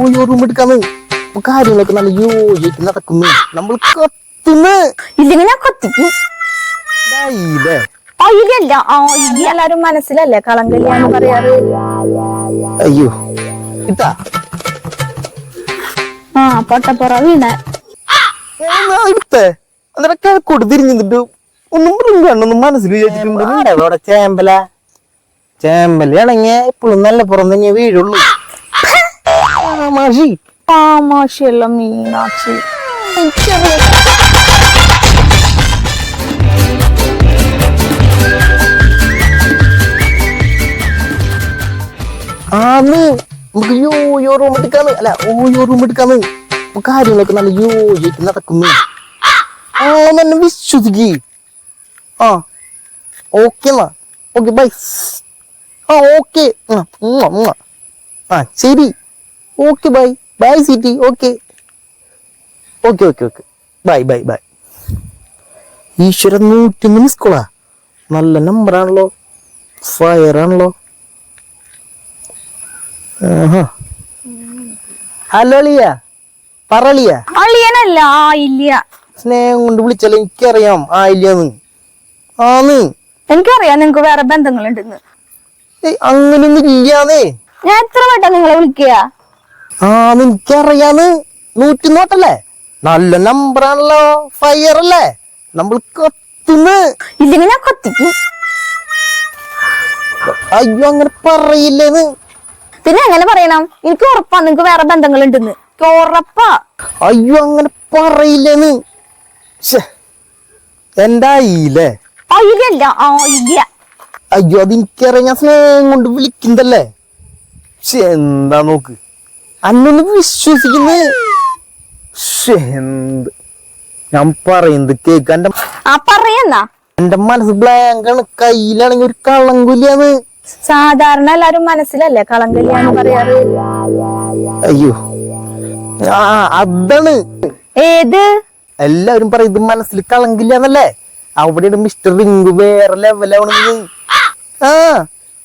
OYO room എടുക്കാന്ന്. കാര്യങ്ങളൊക്കെ നല്ല യോജിച്ച് നടക്കുന്നു. നമ്മൾ കത്തുന്ന്. ഇല്ലെങ്കിൽ ഞാൻ കത്തിക്കും. എല്ലാരും മനസ്സിലല്ലേ? കളങ്കല്യാന്ന് പറയാറ്. അയ്യോ ഇതാ. ആ പൊട്ടപ്പുറ വീണ. അന്നേരം കൊടുത്തിരിഞ്ഞിട്ട് ഒന്നും കണ്ണൊന്നും മനസ്സിൽ വിചാരിച്ചിട്ടുണ്ട് ചേമ്പല? ചേമ്പല ചേമ്പലാണെങ്കിൽ എപ്പോഴും നല്ല പുറം തന്നെ വീഴുള്ളൂ. ആ, മാഷി താമാശയല്ല മീനാക്ഷി. ആന്ന് നമുക്ക് യോയോ റൂം എടുക്കാന്ന്. അല്ല ഓയോ റൂം എടുക്കാന്ന്. കാര്യങ്ങളൊക്കെ നല്ല യോജിച്ച് നടക്കുന്നു. ആ എന്നെ വിശ്വസിക്ക്. ആ ഓക്കെ എന്നാ. ഓക്കെ ബൈ ആ ഓക്കെ ആ ശരി. Okay bye bye city okay okay okay okay bye bye bye ഈശ്വരൻ നൂറ്റൊന്ന് മിസ് കോളാ നല്ല നമ്പറാണല്ലോ ഫയർ ആണല്ലോ. ഹലോ ലിയ. പറളിയ അളിയനല്ല ഇല്ല സ്നേഹം കൊണ്ട് വിളിച്ചാൽ എനിക്കറിയാം. ആ ഇല്ലന്ന് ആന്ന്. എനിക്കറിയാം നിങ്ങക്ക് വേറെ ബന്ധങ്ങളുണ്ടെന്ന്. ഏയ് അങ്ങനൊന്നും ഇല്ലാന്നേ ഞാൻ എത്ര വട്ടം നിങ്ങളെ വിളിക്കുക ആന്ന് നിനക്കറിയാന്ന്? നൂറ്റി നോട്ടല്ലേ നല്ല നമ്പറാണല്ലോ ഫയർ അല്ലേ നമ്മൾ കത്തുന്ന്. ഇല്ലെങ്കിൽ ഞാൻ കത്തിക്കും. അയ്യോ അങ്ങനെ പറയില്ലേന്ന്. പിന്നെ എങ്ങനെ പറയണം? എനിക്ക് ഉറപ്പാ നിങ്ങക്ക് വേറെ ബന്ധങ്ങൾ ഉണ്ടെന്ന് ഉറപ്പാ. അയ്യോ അങ്ങനെ പറയില്ലേന്ന്. എന്തായില്ലേ അയിലല്ല ആ ഇല്ല അയ്യോ അത് എനിക്കറിയാം ഞാൻ സ്നേഹം കൊണ്ട് വിളിക്കുന്നതല്ലേ? എന്താ നോക്ക്. അന്നൊന്ന് വിശ്വസിക്കുന്ന എന്ത്? ഞാൻ പറയുന്നത് കേൾക്കാൻ ആ പറയുന്നാ. എന്റെ മനസ്സ് ബ്ലാങ്ക് ആണ്. കയ്യിലാണെങ്കിൽ ഒരു കളങ്കുലിയാണ് സാധാരണ എല്ലാരും മനസ്സിലല്ലേ കളങ്കുലിയാന്ന് പറയാറ്? അയ്യോ. ആ അതാണ്. ഏത്? എല്ലാവരും പറയും ഇത് മനസ്സിൽ കളങ്കില്ലാന്നല്ലേ അവിടെയാണ് മിസ്റ്റർ റിങ്ക് വേറെ ലെവലാവണെന്ന് ആ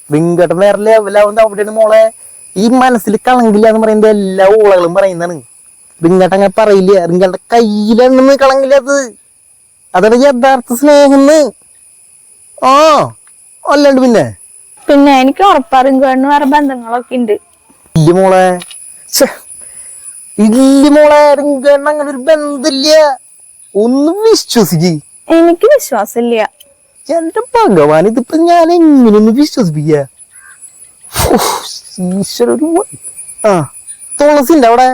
റിങ്കട്ടൻ വേറെ ലെവലാവുന്നത് അവിടെയാണ് മോളെ. ഈ മനസ്സിൽ കളങ്കില്ല എന്ന് പറയുന്നത് എല്ലാ ഊളകളും പറയുന്നതാണ്. റിങ്കട്ടൻ അങ്ങനെ പറയില്ല? റിങ്കട്ട കളങ്കില്ല അത്? അതാണ് യഥാർത്ഥ സ്നേഹം ആ അല്ലാണ്ട് പിന്നെ? പിന്നെ എനിക്ക് ഉറപ്പാ റിങ്കുവേണ്ണു വേറെ ബന്ധങ്ങളൊക്കെ ഉണ്ട്. ഇല്ല മോളെ. ഇല്ല മോളെ റിങ്കണ്ണ അങ്ങനെ ഒരു ബന്ധമില്ല. ഒന്ന് വിശ്വസിക്ക്. എനിക്ക് വിശ്വാസമില്ല. എന്റെ ഭഗവാൻ ഇതിപ്പോ ഞാൻ എങ്ങനെയൊന്ന് വിശ്വസിപ്പിക്ക? ഈശ്വര ഒരു ആ തുളസി അവിടെ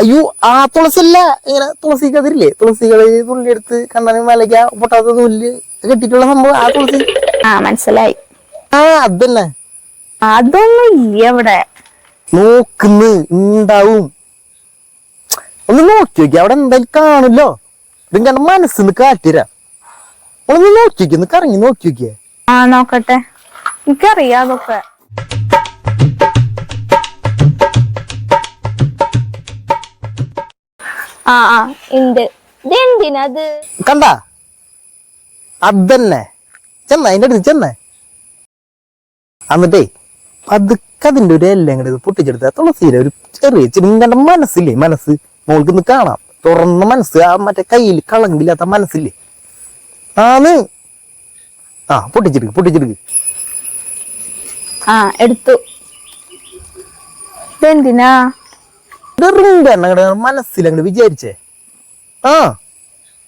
അയ്യോ ആ തുളസി അല്ല ഇങ്ങനെ തുളസി കതിരില്ലേ? തുളസി കതിരി തുള്ളി എടുത്ത് കണ്ണനും മലയ്ക്ക പൊട്ടാത്ത തുല്ല് കെട്ടിട്ടുള്ള സംഭവം ആ തുളസി? ആ മനസ്സിലായി. ആ അതന്നെ. അതൊന്നും ഇല്ല ഇവിടെ. നോക്കുന്ന് ഉണ്ടാവും ഒന്ന് നോക്കി നോക്കി അവിടെ എന്തായാലും കാണുമല്ലോ കണ്ട മനസ്സിന്ന് കാറ്റിരാ ഒന്ന് നോക്കി നോക്കി ഒന്ന് കറങ്ങി നോക്കി നോക്കിയേ. ആ നോക്കട്ടെ. എനിക്കറിയാം അതൊക്കെ ആ ആ ഉണ്ട് ഇതെന്തിനത് കണ്ട? അതന്നെ. ചെന്ന അതിന്റെ അടുത്ത് ചെന്നേ. എന്നിട്ടേ പതുക്കെ അതിന്റെ ഒരു എല്ലാം കൂടെ പൊട്ടിച്ചെടുത്ത തുളസിയിലെ ഒരു ചെറിയ ചെറുങ്ങണ്ട മനസ്സില്ലേ? മനസ്സ് മോൾക്ക് കാണാം. തുറന്ന മനസ്സ് ആ മറ്റേ കയ്യിൽ കളങ്കില്ലാത്ത മനസ്സില്ലേ? ആന്ന്. ആ പൊട്ടിച്ചെടുക്ക് പൊട്ടിച്ചെടുക്ക്. ആ എടുത്തു. ഇതെന്തിനാ? റിങ്കണ്ണ മനസ്സിൽ അങ്ങോട്ട് വിചാരിച്ചേ. ആ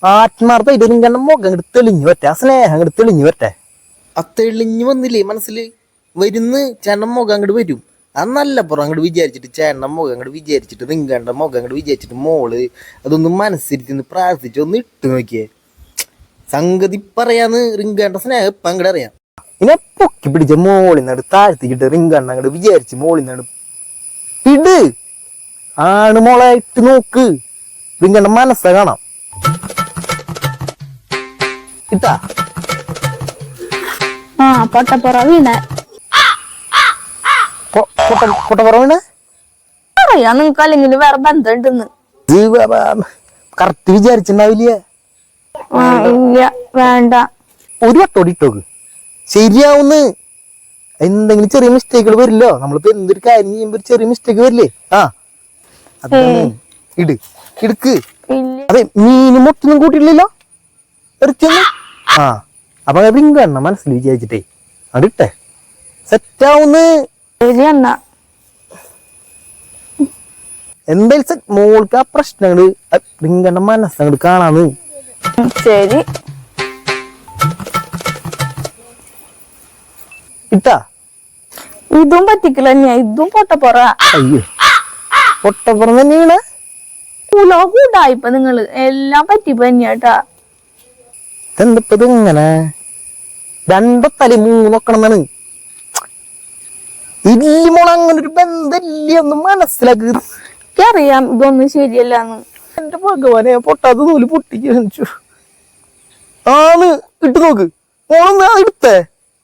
ആത്മാർത്ഥ റിങ്കണ്ണ മുഖം അങ്ങോട്ട് തെളിഞ്ഞു ആ സ്നേഹം അങ്ങോട്ട് തെളിഞ്ഞു പറ്റേ ആ തെളിഞ്ഞു വന്നില്ലേ മനസ്സിൽ? വരുന്ന് ചേട്ടൻ മുഖം അങ്ങോട്ട് വരും. ആ നല്ല പുറം അങ്ങോട്ട് വിചാരിച്ചിട്ട് ചേട്ടൻ മുഖം അങ്ങോട്ട് വിചാരിച്ചിട്ട് റിങ്കണ്ണ മുഖം അങ്ങോട്ട് വിചാരിച്ചിട്ട് മോൾ അതൊന്ന് മനസ്സിരുത്തിന്ന് പ്രാർത്ഥിച്ചൊന്ന് ഇട്ട് നോക്കിയേ. സംഗതി പറയാന്ന് റിങ്കണ്ണ കണ്ടസിനെ ഇപ്പം അങ്ങോട്ട് അറിയാം. ഇനെ പൊക്കി പിടിച്ച മോളിൽ നിന്ന് താഴ്ത്തിക്കിട്ട് റിങ്കണ്ണ അങ്ങോട്ട് വിചാരിച്ച് മോളിൽ നിന്ന് ഇട്. ആണ് മോളെ ഇട്ട് നോക്ക്. കണ്ട മനസ്സ കാണാം. ഇട്ടാ. ആ പൊട്ടപ്പുറ വീണ. പൊ- പൊട്ട പൊട്ട പറവണ അറിയാം നിങ്ങക്ക് അല്ലെങ്കിൽ വേറെ ബന്ധം ഉണ്ടെന്ന്. കറക്റ്റ് വിചാരിച്ചിണ്ടാവില്ല ആ ഇല്ല വേണ്ട. ഒരു വട്ടം ഓടിട്ടോക്ക്. ശരിയാവുന്ന് എന്തെങ്കിലും ചെറിയ മിസ്റ്റേക്കുകൾ വരില്ലോ? നമ്മളിപ്പോ എന്തൊരു കാര്യം ചെയ്യുമ്പോ ഒരു ചെറിയ മിസ്റ്റേക്ക് വരില്ലേ? ആ അതാണ് ഇട്. ഇടുക്ക്. അതെ മീനും മൊട്ടൊന്നും കൂട്ടിയില്ലല്ലോ ഇറച്ചിയൊന്നും ആ അപ്പൊ റിങ്കണ്ണ മനസ്സിൽ വിചാരിച്ചിട്ടേ. അടിട്ടെ സെറ്റാവുന്ന് എന്തായാലും. മോൾക്ക് ആ പ്രശ്നങ്ങൾ റിങ്കണ്ണ മനസ്സങ്ങട് കാണാന്ന്. ശരി. ഇതാ. ഇതും പറ്റിക്കില്ല ഞാൻ ഇതും പൊട്ടപ്പുറ അയ്യോ. പൊട്ടപ്പുറം തന്നെയാണ്. കുലോകൂടായിപ്പ നിങ്ങൾ. എല്ലാം പറ്റിപ്പോ തന്നെയാട്ടാ. ഇതെന്തപ്പത് ഇത് ഇങ്ങനെ രണ്ടത്തലി മൂന്നൊക്കണമെന്നാണ് ഇല്ല മോളങ്ങനൊരു ഒരു ബന്ധമില്ല ഒന്ന് മനസ്സിലാക്കി. അറിയാം ഇതൊന്നും ശരിയല്ലാന്ന്. എന്റെ ഭഗവാനെ പൊട്ടാത്ത നൂൽ പൊട്ടിച്ചു ആൾ ആന്ന് ഇട്ട് നോക്ക്. ഓണൊന്ന് ആ എടുത്തേ.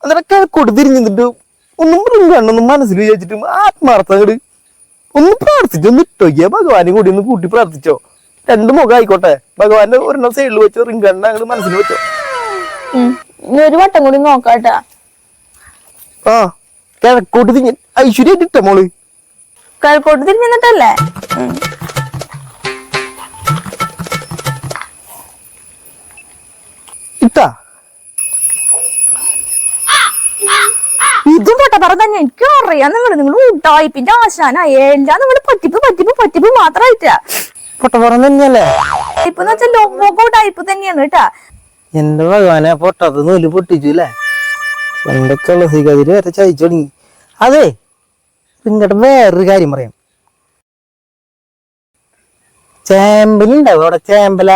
അന്നേരം കിഴക്കോട്ട് തിരിഞ്ഞിട്ട് ഒന്നും കണ്ണൊന്നും മനസ്സിൽ വിചാരിച്ചിട്ട് ആത്മാർത്ഥം ഒന്ന് പ്രാർത്ഥിച്ചോ ഒന്ന് ഇട്ടോക്കിയാ ഭഗവാനെ കൂടി ഒന്ന് കൂട്ടി പ്രാർത്ഥിച്ചോ. രണ്ട് മുഖം ആയിക്കോട്ടെ. ഭഗവാന്റെ ഒരെണ്ണം സൈഡിൽ വെച്ചോ റിങ്കണ്ണ അങ്ങനെ മനസ്സിൽ വെച്ചോ. ഒരു വട്ടം കൂടി നോക്കാട്ടാ. ആ കിഴക്കോട്ട് തിരിഞ്ഞ. ഐശ്വര്യായിട്ട് ഇട്ട മോൾ. കിഴക്കോട്ട് തിരിഞ്ഞിട്ടല്ലേ പൊട്ടപ്പറ തന്നെ എനിക്കും അറിയാം. നിങ്ങൾ നിങ്ങൾ ഊട്ടായിപ്പിന്റെ ആശാന എല്ലാം നിങ്ങൾ പറ്റിപ്പ് പറ്റിപ്പ് പറ്റിപ്പ് മാത്രമായിട്ടാ. പൊട്ടപ്പുറം തന്നെയല്ലേ? ഇപ്പൊ വെച്ചാൽ ലോകോ ടൈപ്പ് തന്നെയാണ് കേട്ടാ. എന്റെ ഭഗവാനെ പൊട്ടാത്ത നൂൽ പൊട്ടിച്ചു അല്ലേ? എന്റെ തുളസി കതിര് വരെ ചതിച്ചു തുടങ്ങി. അതെ ഇങ്ങോട്ട് വേറൊരു കാര്യം പറയാം. ചേമ്പലുണ്ടാവും അവിടെ ചേമ്പല?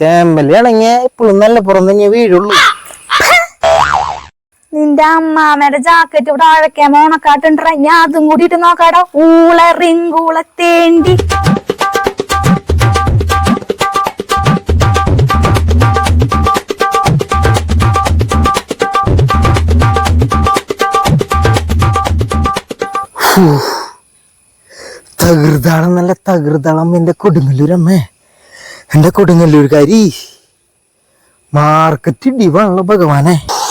ചേമ്പലാണെങ്കിൽ ഇപ്പോഴും നല്ല പുറം തന്നെ വീഴുള്ളൂ നിന്റെ അമ്മാമ്മയുടെ ജാക്കറ്റ് ഇവിടെ അഴക്കാൻ മോണക്കാട്ടുണ്ടാ ഞാൻ അതും കൂടിയിട്ട് നോക്കാടോ. ഊള റിങ്കൂള തേണ്ടി. തകൃതാളം നല്ല തകൃതാളം എന്റെ കൊടുങ്ങല്ലൂരമ്മേ. എന്റെ കൊടുങ്ങല്ലൂർക്കാരി. മാർക്കറ്റ് ഇടിവാണല്ലോ ഭഗവാനെ.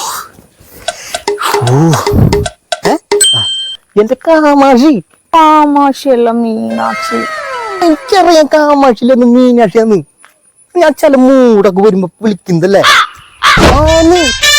എന്റെ കാമാക്ഷി? താമാശയല്ല മീനാക്ഷി. എനിക്കറിയാം കാമാക്ഷിയിലൊന്ന് മീനാക്ഷിയാന്ന്. ഞാൻ ചില മൂടൊക്കെ വരുമ്പോ വിളിക്കുന്നതല്ലേ? ആന്ന്.